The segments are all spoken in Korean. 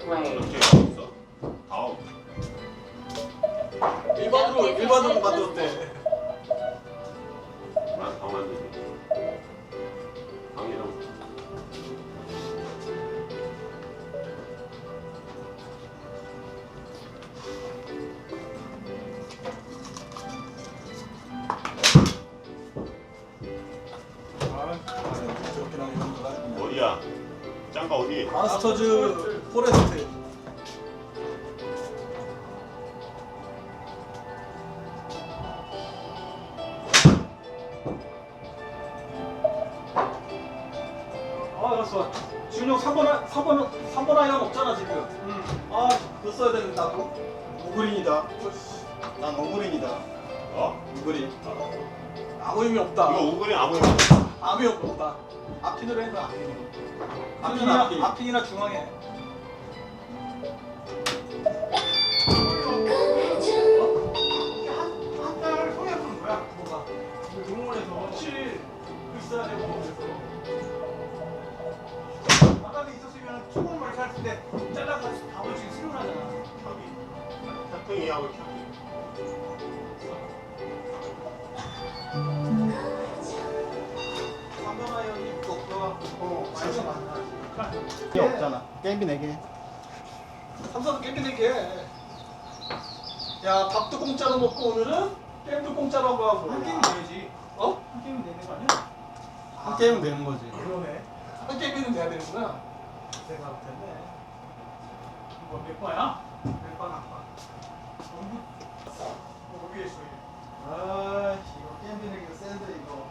play. 이렇게 없어. 아홉. 일반으로 일반으로 만들었대. 난 방만 방이랑 아. 어디야? 짱가 어디? 마스터즈 포레스트. 아, 알았어. 형 3번, 3번, 3번 아이언 없잖아, 지금. 응. 아, 그거 써야 되는데, 나도. 오그린이다. 난 오그린이다. 어? 오그린. 아무 의미 없다. 이거 오그린 아무 의미 없어. 아무 의미 없다. 앞핀으로. 앞핀, 앞핀. 앞핀이나, 앞핀이나 중앙에. 있어야 되고, 그래서. 바닥에 있었으면 소금 많이 살 텐데, 잘라서 밥을 지금 쓰려고 하잖아. 켜기. 태풍이하고 켜기. 한번 아이언이 또 들어가고, 많이 많아. 게 없잖아. 게임비 4개. 삼사도 깻잎 내게. 야, 밥도 공짜로 먹고 오늘은 깻도 공짜로 한거 하고. 한 게임 내야지. 어? 한 게임 내는 거 아니야? 한 게임은 되는 거지. 그러네. 한 게임은 내야 되는구나. 내가 못했네. 이거 몇 번이야? 몇 번, 한 번. 어, 있어. 얘. 아, 이거 게임비 4개 센데 이거.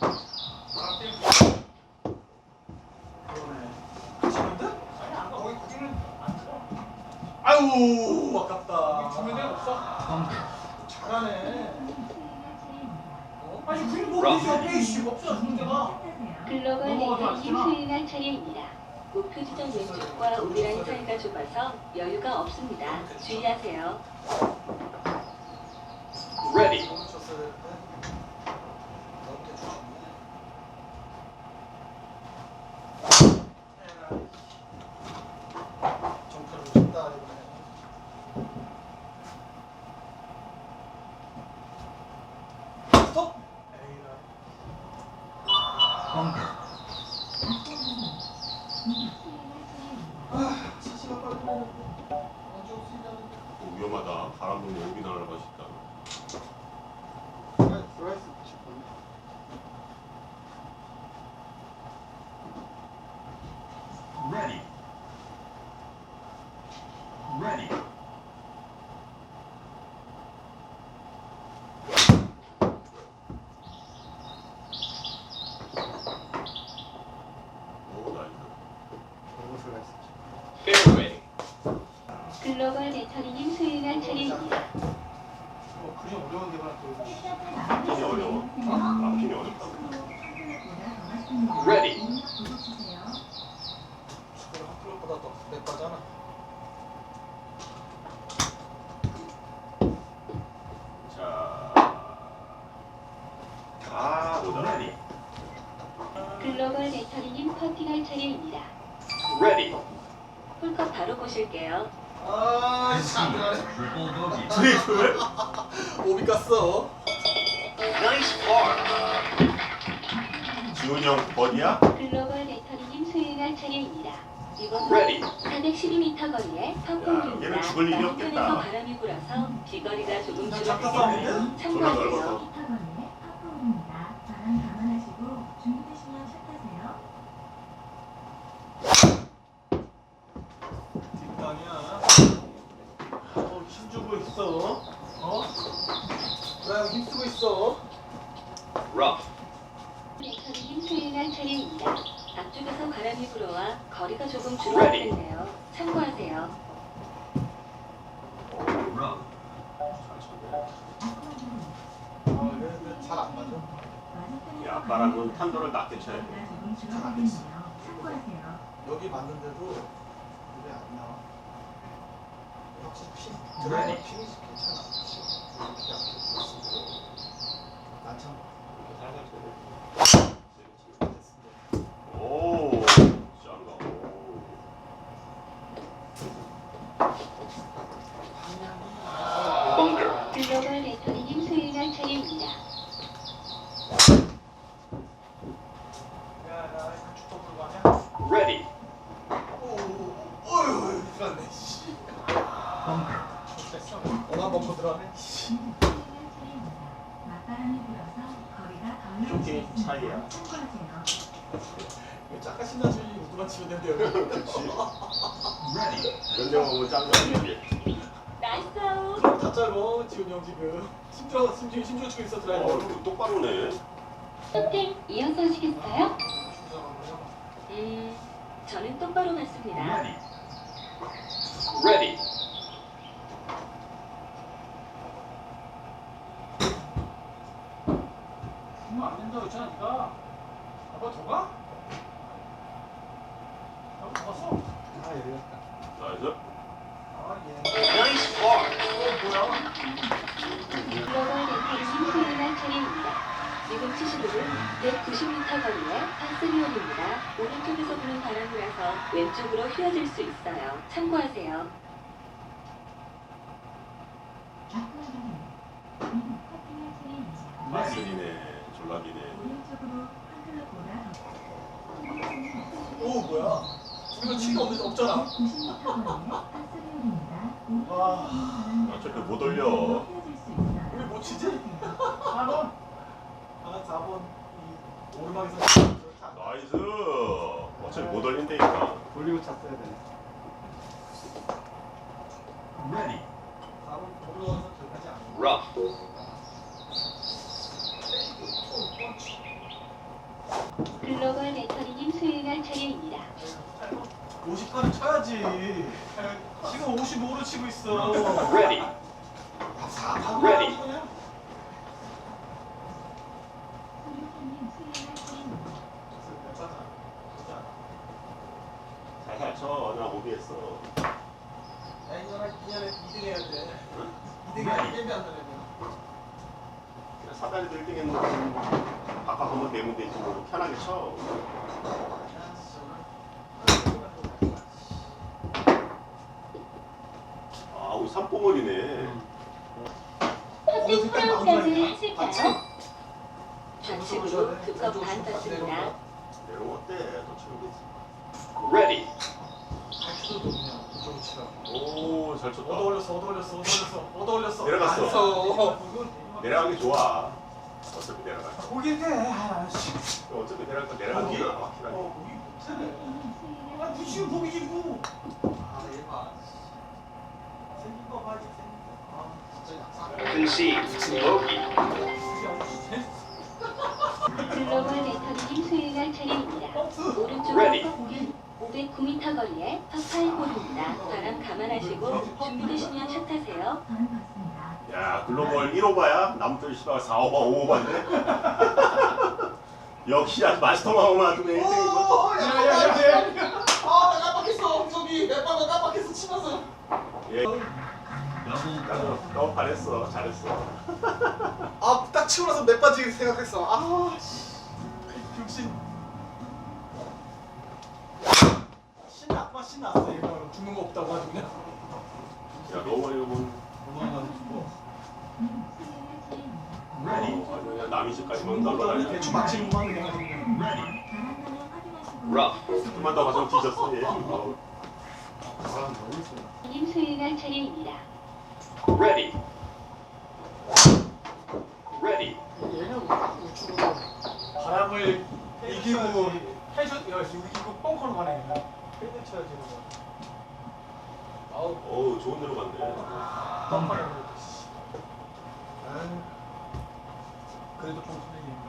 아, 게임. 그러네. 지는데? 아니, 안 가. 거기 거기는 안 들어. 아유, 아깝다. 주면 돼 없어? 뭐? 이씨, 없어. 글로벌 네트워킹. 수행할 차례입니다. 목표 지점 왼쪽과 우리랑 사이가 좁아서 여유가 없습니다. 주의하세요. Ready. 너무 쳤어야 되는데. 너무 대충 쳤네. 정타를 쳤다 이번에. 스톱. 에이라. 아, 사실 빨리 먹고. 언제 없으냐는. 어, 위험하다. 바람 불면 오기 나올 것이다. 플라이스 칠 건데. Ready. Ready. 오, 나이스. 너무 플라이스. Fairway. 글로벌 배터리님 수행할 차례입니다. 뭐 그림 어려운 데만 또. 앞핀이 어려워. 앞핀이 어렵다고. Ready. 그걸 한 플롯보다 더 맵하잖아. 자. 아, 오다. Ready. 글로벌 배터리님 퍼팅할 차례입니다. Ready. 홀컵 바로 보실게요. 아, 참 들어가네. Triple bogey. 드리블? 오비 깠어. Nice par. 지훈이 형 버디야? 글로벌 배터리님 수행할 차례입니다. 이번 Ready. 412m 거리의 야. 얘는 죽을 일이 남편에서 없겠다. 바람이 불어서 비거리가 조금. 졸라 참고하세요. 넓어서. 타건의 파포입니다. 바람 감안하시고 준비되시면 샷하세요. 뒷땅이야. 어, 힘주고 있어. 어? 나 힘쓰고 있어. Rough. 배터리님 수행할 차례입니다. 앞쪽에서 바람이 불어와 거리가 조금 Ready. 줄어들겠네요. 참고하세요. Rough. 아, 왜 잘 안 맞아? 야, 바람은 쳐야 돼. 조금 줄어들겠네요. 참고하세요. 여기 맞는데도 물이 안 나와. 확실히 핀 Ready. 들어가면 핀이 괜찮아. 이렇게 약해 보였어. 난참 이렇게 살살 쳐야 돼. 오. 보더라네. 수행할 차례입니다. 맞바람이 불어서 거리가 덜 나올 수 쇼팅 있습니다. 차이야. 참고하세요. 이거 짝까 치면 나이스 아웃. 다 짧어 지훈이 형 지금. 심지어 심지어 심지어 치고 있어 어, 드라이버. 이거 똑바로네. 쇼팅 이어서 하시겠어요? 음, 저는 똑바로 맞습니다. Ready. Ready. 그러면 안 된다고 했잖아 니가. 아빠 더 가? 아빠 더 갔어? 아 열렸다. 나이스. 아 예. Nice par. 어 뭐야? 글로벌 렌탈님 수행할 차례입니다. 지금 치시는 190m 거리의 파스리온입니다. 오른쪽에서 부는 바람이라서 왼쪽으로 휘어질 수 있어요. 참고하세요. 마슬이네. 보다 오 뭐야? 우리가 치가 없는 없잖아. 90m 거리의 파스리온입니다. 와. 아, 저렇게 못 올려. 왜못 치지? 4번. 아 4번. 이 오르막에서 나이스. 어차피 못 올린다니까. 돌리고 찼어야 되네. Ready. 4번 올라가서 저기까지 안. Rough. 글로벌 렌터리님 수행할 차례입니다. 58을 쳐야지. 지금 55로 치고 있어. Ready. Ready. 소유타님 수행할 차례입니다. 살살 쳐. 나 오비했어. 야 이년아 이년에 2등 해야 돼. 2등 해야 돼. 게임이 안 되네. 그냥 사다리도 1등 했는데 바깥 한번 내면 되지 뭐 편하게 쳐. 아, 우리 삼봉월이네. 퍼팅 프로까지 맞지? 하실까요? 좌측으로 두컵 반 떴습니다. 내려오면 어때? 더 치면 되지. Ready. 발키도 그냥 이쪽으로 치라고. 오, 잘 쳤다. 얻어 올렸어, 얻어 올렸어, 얻어 올렸어, 얻어 올렸어. 내려갔어. 안 써. 내려가기 좋아. 어차피 내려가. 거기 해. 아씨. 어차피 내려갈 건 내려가는 거기? 게 확실하게. 어, 거기 못해. 아, 무시면 거기지 뭐. 아, 얘봐. 생긴 거 봐야지, 생긴 거. 아, 진짜 약상. Concede. Bogey. 글로벌 렌터리님 수행할 차례입니다. 오른쪽으로 509m 거리의 파파이볼입니다. 바람 감안하시고 준비되시면 샷 하세요. 야, 글로벌 1오바야? 남들 씨발 4오바, 5오바인데? 역시 아주 마스터만 오면 아주 왜 1등이고. 오, 야, 야, 야, 야. 아, 나 깜빡했어. 저기 몇 번만 깜빡했어. 치면서. 예. 나도 너무 잘했어. 잘했어. 아, 딱 치고 나서 몇 빠지게 생각했어. 아, 씨. 병신. 신나, 아빠 신났어. 얘가 죽는 거 없다고 아주 그냥. 야, 너무 많이 오면. 남이 집까지만. 대충 맞히는. 조금만 더 가서 뒤졌어, 얘. 어. 님 수행할 차례입니다. Ready. Ready. 얘는 우측으로 바람을 이기고 야, 이기고 뻥커로 가네. 헤드 쳐야지. 아우, 어우, 좋은 데로 갔네. 뻥커로. 그래도 좀 수행할 차례입니다.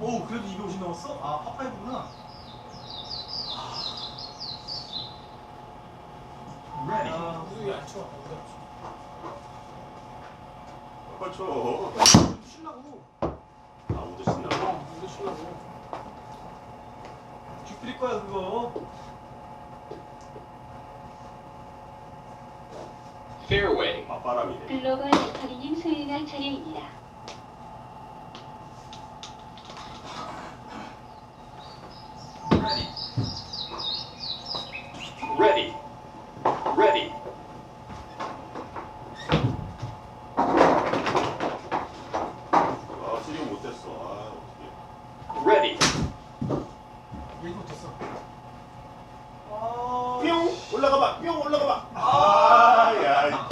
오, 그래도 250 넘었어? 아, 파파이브구나. 아, 우리 안 쳐. 빨리 쳐. 신나고. 아, 우드 신나. 어, 이거 치려고. 쥐 뿌릴 거야 그거. Fairway. 맞바람이네. 글로벌 렌터리님 수행할 차례입니다. Ready. Ready. Ready. 아, 지금 못했어. 아, 어떡해. Ready. 얘기 못했어. 아, 뿅! 올라가 봐. 뿅! 올라가 봐. 아, 야,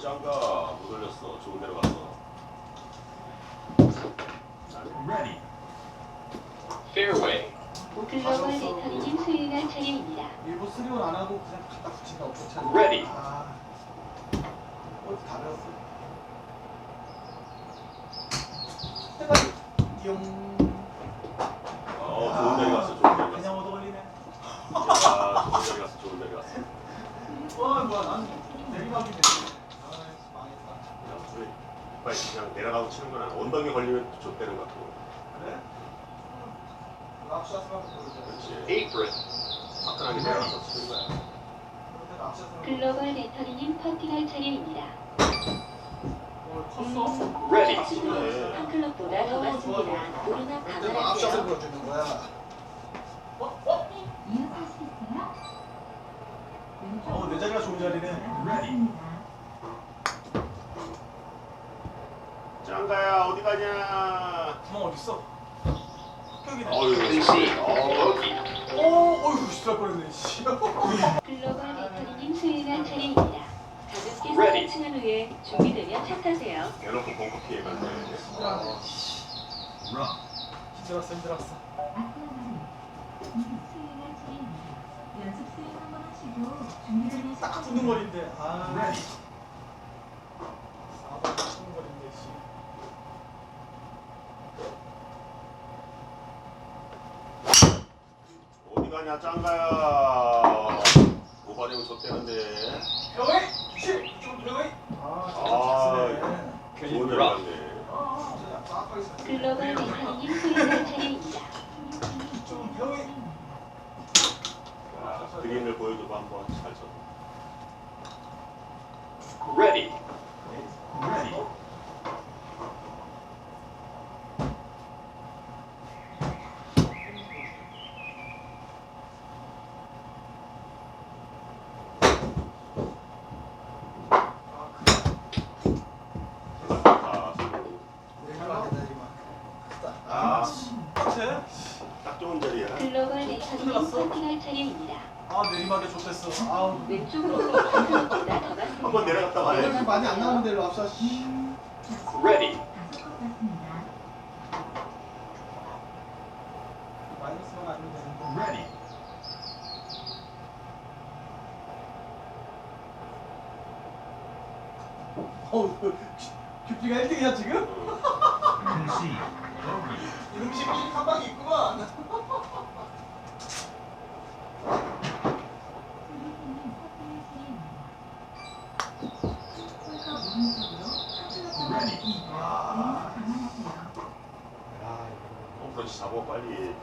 짱가 못 올렸어. 좋은 데로 갔어. Ready. Fairway. 글로벌 레터링님 수요일날 차례입니다. 일부 쓰리온 안 하고 그냥 갖다 붙인다 어떻게 차려 Ready. 아 어디 다 배웠어 내가 용 어, 좋은 데로 갔어. 좋은 데로 갔어. 그냥 얻어 걸리네 야, 좋은 데로 갔어. 좋은 데로 갔어. 와 뭐야 난 내리막이네 아 망했다 그냥 우리 빨리 그냥 내려가고 치는 건 아니야. 언덕에 걸리면 좆되는 것 같고. 그래? 납치하스만 보여줘 그렇지. Apron. 화끈하게 내려가서 치는 거야. 그런데 납치하스만 글로벌 레터링님 퍼팅할 차례입니다. 오늘 컸어? Ready. 치네. 한 클럽보다 더 그때 감안하세요. 보여주는 거야 이어갈 수 있어요? 어, 내 자리가 좋은 자리네. 짱가야 어디 가냐? 구멍 어딨어? 합격이네 어휴. Concede. 어. Bogey. 오, 어휴, 시달 뻔했네, 씨. 글로벌 레터링님 수요일날 차례입니다. 가볍게 Ready. 후에 준비되면 차 타세요. 대놓고 벙커 피해갔네. 힘들었네. 힘들었어, 힘들었어. 딱. 붙는 거리인데, 아. 사 Ready. Ready. 아, 아, 내리막, 내리막. 아, 똑같아? 딱 좋은 자리야. 글로벌 레터링님 퍼팅할 차례입니다. 아, 내리막에 좋댔어. 아우. 왼쪽으로 한. 한번 내려갔다 와야지. 오늘 많이 안 나오는 데로 앞서. Ready. 마이너스만 아니면 되는데. Ready. 어우, 규피가 1등이야, 지금? Concede. 음식이 한 방이 있구만. 수리팀님 퍼팅할 차례입니다. 홀컵 오른쪽으로 한 클럽 잡았습니다. 아. 내리막 감안하세요. 어, 그렇지 잡아 빨리.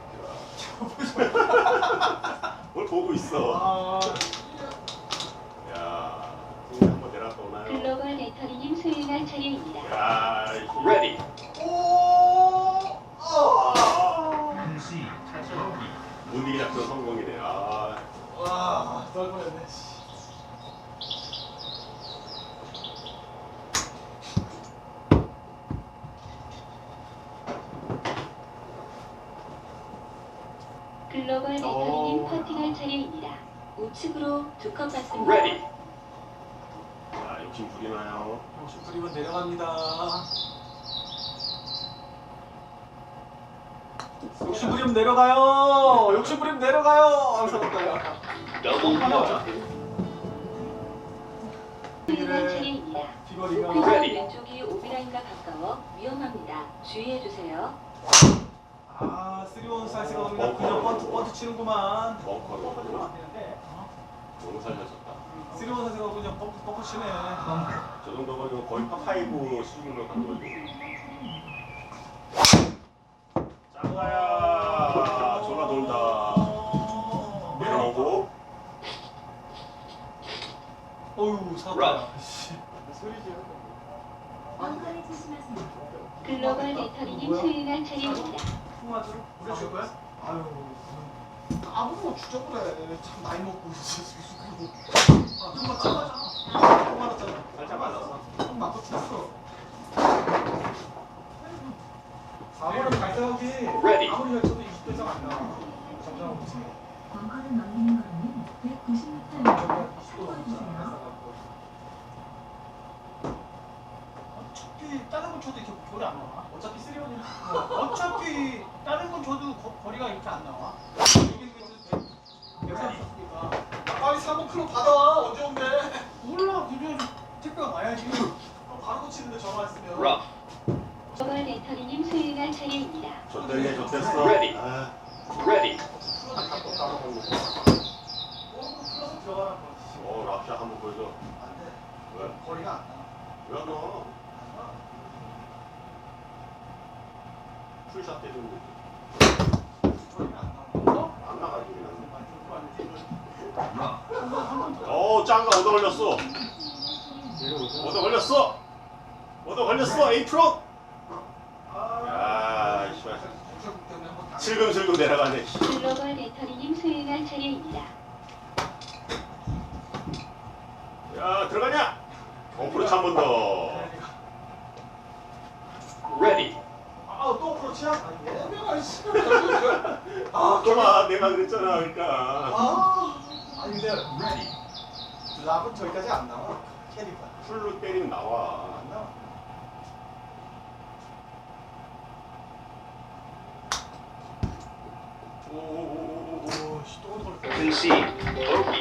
뭘 보고 있어. 아, 야, 한번 내려갔다 오나요? 글로벌 레터링님 수요일날 차례입니다. 야, 이- Ready. 오! 아! 못 이기 작전 성공이네. 아, 와, 널 뻔했네. 씨. 글로벌 레터링님 퍼팅할 차례입니다. 우측으로 두 컵 받습니다. Ready. 야, 욕심 부리나요? 역시 뿌리면 내려갑니다. 욕심 부리면 내려가요. 욕심 부리면 내려가요. 항상. Double 하나 bogey. 수요일날 차례입니다. 비거리가 그 Ready. 왼쪽이 오비라인과 가까워 위험합니다. 주의해 주세요. 아, 쓰리온 사이즈가 그냥 그냥 번트 번트 치는구만. 벙커로. 벙커 치면 안 되는데. 어? 너무 살려줬다. 쓰리온 사이즈가 그냥 벙커 벙커 치네. 저 정도면 거의 파5 수준으로 간 거지. 짱가야, 졸라 돈다. 내려오고. 어유 살았다. 씨. 소리지. 벙커를 조심하세요. 글로벌 레터링님 수요일날 차례입니다. 풍화주 우리 줄 거야? 아유. 아무 주죠 그래. 참 나이 먹고 있어. 아, 좀 맞잖아. 좀 맞았잖아. 살짝 맞았어. 좀 맞고 쳤어. 4번은 발사하기. 아무리 잘 쳐도 20도 이상 안 나와. 정상하고 있어. 벙커를 넘기는 거리는 190m입니다. 참고해주세요. 어차피 다른 건 쳐도 이렇게 거리 안 나와. 어차피 어차피 다른 건 쳐도 거, 거리가 이렇게 안 나와. 이게 그 백삼십니까? 빨리 사고 클럽 받아. 언제 온대? 몰라. 그냥 택배가 와야지. 어, 바로 고치는데 전화 했으면. Rough. 글로벌 레터링님 수행할 차례입니다. 좋댔네 좋댔어 Ready. 아, Ready. 클럽 갖고 따라오고. 어, 클럽 들어가는 거. 어 랍샷 한번 보여줘 안 돼. 왜? 거리가 안 나. 왜 너? 풀샷 때리는 거리가 안 나와. 안 나가지 Rough. 어 짱가 얻어 걸렸어 내려오죠. 얻어 걸렸어 얻어 걸렸어 에이프로 아, 야 씨발 정철국 때문에 한번 당- 슬금슬금 내려가네 씨. 글로벌 레터링님 수행할 차례입니다. 야 들어가냐 어프로치 한 번 더 Ready. 아, 또 그렇지야? 아니, 얘가 씨발. 아, 또봐 내가 그랬잖아 그러니까 아, 아니 근데 Ready. 랍은 저기까지 안 나와. 캐리가 풀로 때리면 나와 안 나와. 오오오오오 오, 씨, 또 걸렸어. Concede. Bogey.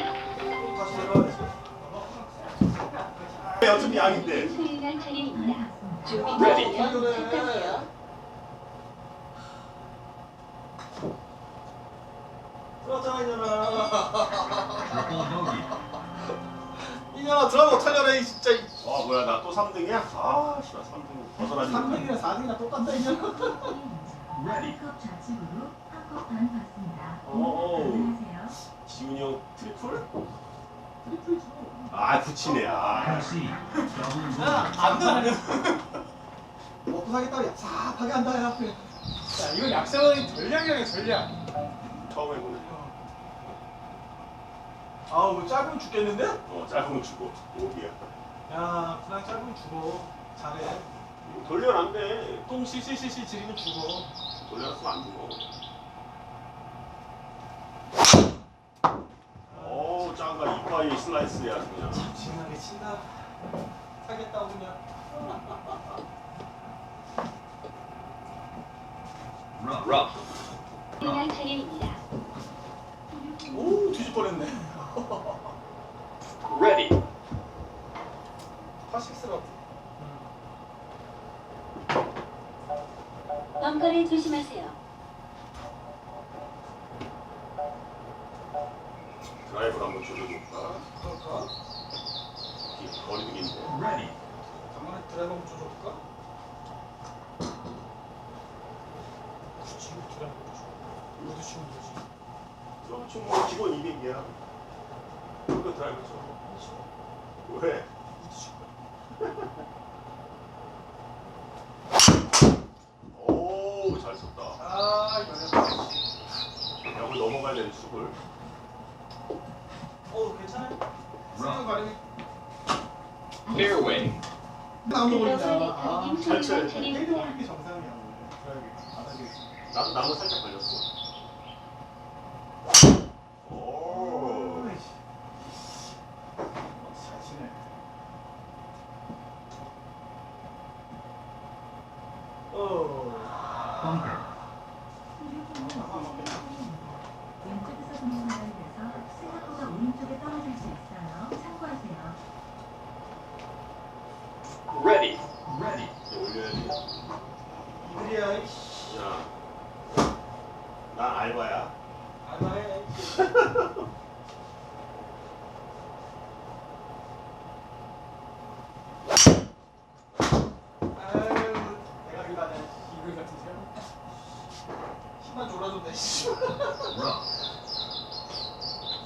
어차피 양인데 수행할 차례입니다. 준비. 되시면. 들어왔잖아 이년아. Bogey. 이년아 들어가면 어떡하려래 진짜. 아 뭐야 나 또 3등이야? 아 씨발 3등 벗어나지 못해 3등이랑 4등이랑 똑같다 이년아. Ready. 컵 좌측으로 한컵 반 받습니다. 오. 안녕하세요. 지훈이 형 트리플? 트리플이지. 아 붙이네 아 Concede. Double bogey. 야, 안 돼, 안 돼. 먹고 사겠다고 얍삽하게 한다, 야. 야, 이건 약세원이 전략이야, 전략. 처음 해보네 아우, 뭐 짧으면 죽겠는데? 어 짧은 거 주고 오비야 야, 그냥 짧으면 죽어. 잘해. 이거 돌려는 안돼 똥 실실실실 지리면 죽어. 돌려놨으면 안 죽어 오 짱가 이파이 슬라이스야 그냥 진하게 친다. 사겠다고 그냥. Rough. Rough. 수행할 차례입니다. 오, 뒤질 뻔했네. Ready. 파식스럽. 벙커를 조심하세요. 드라이브를 한번 줄여볼까 그럴까? 이 거리도 긴데 Ready. 간만에 드라이버 한번 줘줄까? 굳이 드라이버 줘. 모두 치면 되지. 그렇지 뭐 기본 200이야 그거 드라이브 쳐 왜? 모두 칠 거야. 오잘 썼다 아, 이거 여기 수글 어, 괜찮아요? 수영 가림이 Fairway. 나무 걸리잖아. 레터링님 잘 수행할 쳐야 돼. 헤드. 올리기 정상이야 원래. 드라이브 바닥에. 나도 나무 살짝 걸렸어 오 어이씨. 어, 잘 치네. 어. Bunker. 왼쪽에서 보는 사람이라서 생각보다 오른쪽에 떨어질 수 있어요. 참고하세요. Ready. Ready. 이제 올려야지 이들이야. 이씨. 야난 알바야 알바해. 아유, 내가 이거 아니야. 이글 같은 새우. 힘만 졸아줬네. 씨. Rough.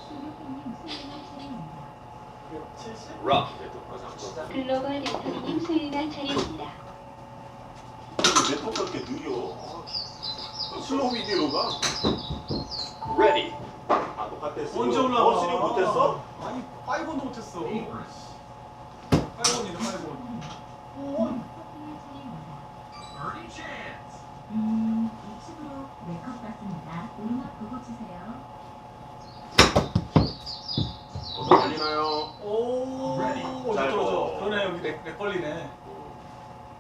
수류탄님 수행할 차례입니다. 70? Rough. 네트워크가 자꾸 글로벌 레터링님 수행할 차례입니다. 네트워크가 이렇게 느려 슬로우 비디오가 Ready. 아 똑같았어 언제 올라와? 어 스윙 못했어? 아니, 파이번도 못했어. Acres. 파이번이네, 파이번. 오, 커팅할 차례입니다. Birdie chance. 음, 우측으로 네컵 받습니다. 오르막 보고 치세요. 어디 걸리나요? 오, Ready. 어디 짧아. 떨어져? 그러네, 여기 렉, 렉 걸리네.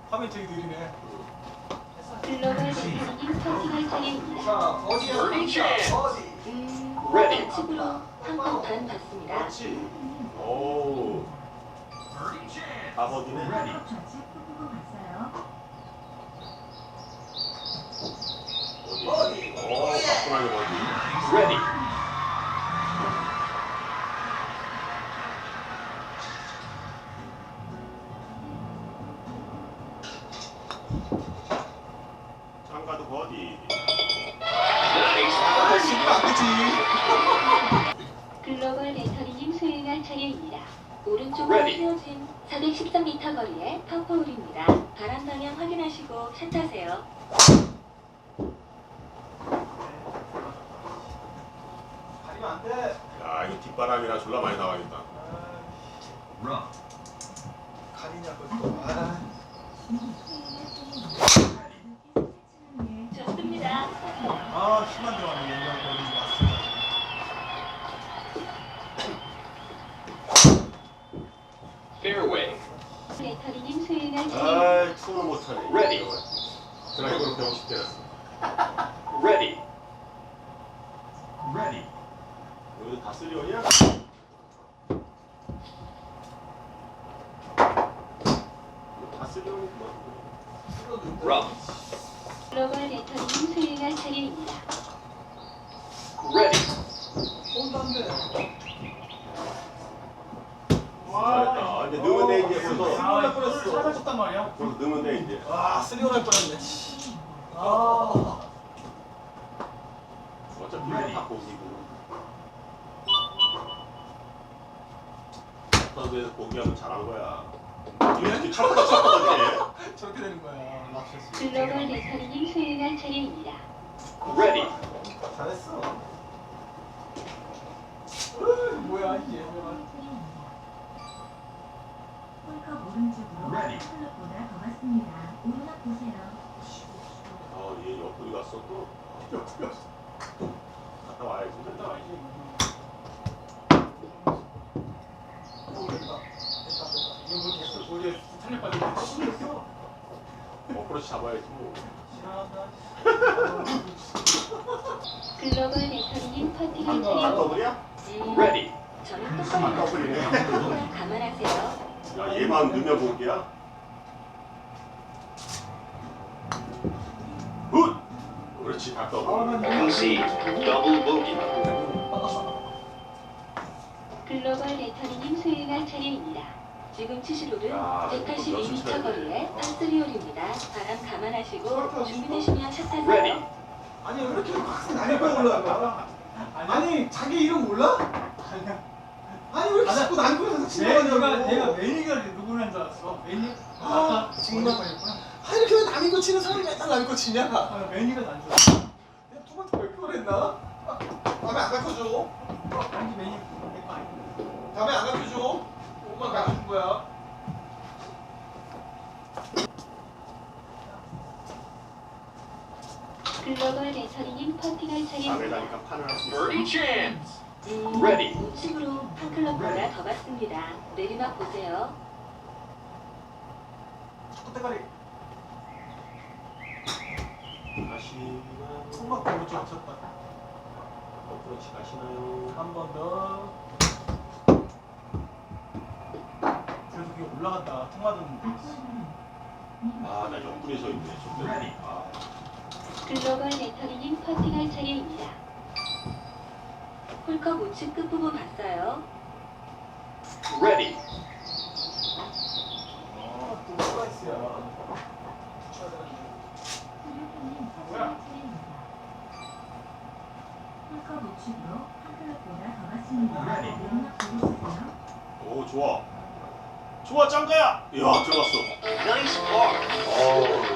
화면 되게 느리네. 글로벌 퍼팅할 차례입니다. 자. Birdie chance. 버디. 음, Ready. 좌측으로 한번 반 받습니다. 그렇지. 오 끝부분 봤어요. 버디 오 가뿐하게 버디 Ready. Ready. 휘어진 413m 거리의 파포홀입니다. 바람 방향 확인하시고 샷하세요. 가리면 안 돼. 야 이 뒷바람이라 졸라 많이 나가겠다 아, Rough. 가리냐고 또. 아. 좋습니다. 아, 힘안 들어가네. 연장 버리지 마세요. Fairway. 레터링님 수행할 차례입니다. 아이 투는 못하네 Ready. 드라이버로 배우고 싶대 했어 Ready. Ready. 여기 다 쓰리온이야? 다 쓰리온이구만 글로벌 차례입니다. Ready. 잘했다 이제 넣으면 돼 이제 벌써 사라졌단 말이야. 벌써 넣으면 돼 이제 아, 쓰리온 할 뻔했네. 아. 어차피 이거 다 고기고 선수에서 고기하면 잘한 거야 이게 이렇게 찰떡 찰떡하지 저렇게 되는 거야. 락셔스. 글로벌 레터링님 수행할 차례입니다. Ready. 잘했어. 으, 뭐야 이게. 홀컵 클럽보다 더 맞습니다. 오르막 보세요. 아얘 옆구리 갔어 또 옆구리 갔어 갔다 와야지 됐다 와야지. 오, 됐다. 됐다, 됐다. 이거 뭐 됐어? 우리 탄력 받을 때 됐어. 어프로치 잡아야지 뭐 지나간다. 글로벌 한 차례입니다. 더블이야? 음, Ready. 저는 아, 똑바로. 감안하세요. 야 얘만 넣으면 볼게야 굿! 그렇지 다 더블 Concede. Double bogey. 글로벌 레터링님 수행할 차례입니다. 지금 치실 홀은 야, 이거 몇 182m 숫자야? 거리의 파스리홀입니다. 바람 감안하시고 준비되시면. Ready. 아니 왜 이렇게 확 나를 거 몰라? 아니 자기 이름 몰라? 아니야. 아니 왜 이렇게 자꾸 난 거에서 치는 내가 매니가 누구는 줄 알았어. 매니 아아 이렇게 왜 남의 거 치는 사람이 맨날 남의 거 치냐? 아, 매니가 난 줄 알았어. 개월 했나? 아, 다음에 안 가르쳐줘. 내거 아니야. 다음에 안 가르쳐줘. 엄마 가르쳐준 거야. 글로벌 판을 Birdie chance. 음, Ready. 우측으로 판클럽보다 더 맞습니다. 내리막 보세요. 자꾸 대가리. 가시나요? 손막 보고 좀 쳤다. 어프로치 가시나요? 한 번 더. 그래도 그게 올라갔다 통화든 아나 옆구리에 서 있네 좀 Ready. 아, 글로벌 레터링님 퍼팅할 차례입니다. 홀컵 우측 끝부분 봤어요. Ready. 아 또 슬라이스야. 쳐야 오 좋아. 좋아 짱가야! 야 들어갔어. 나이스 볼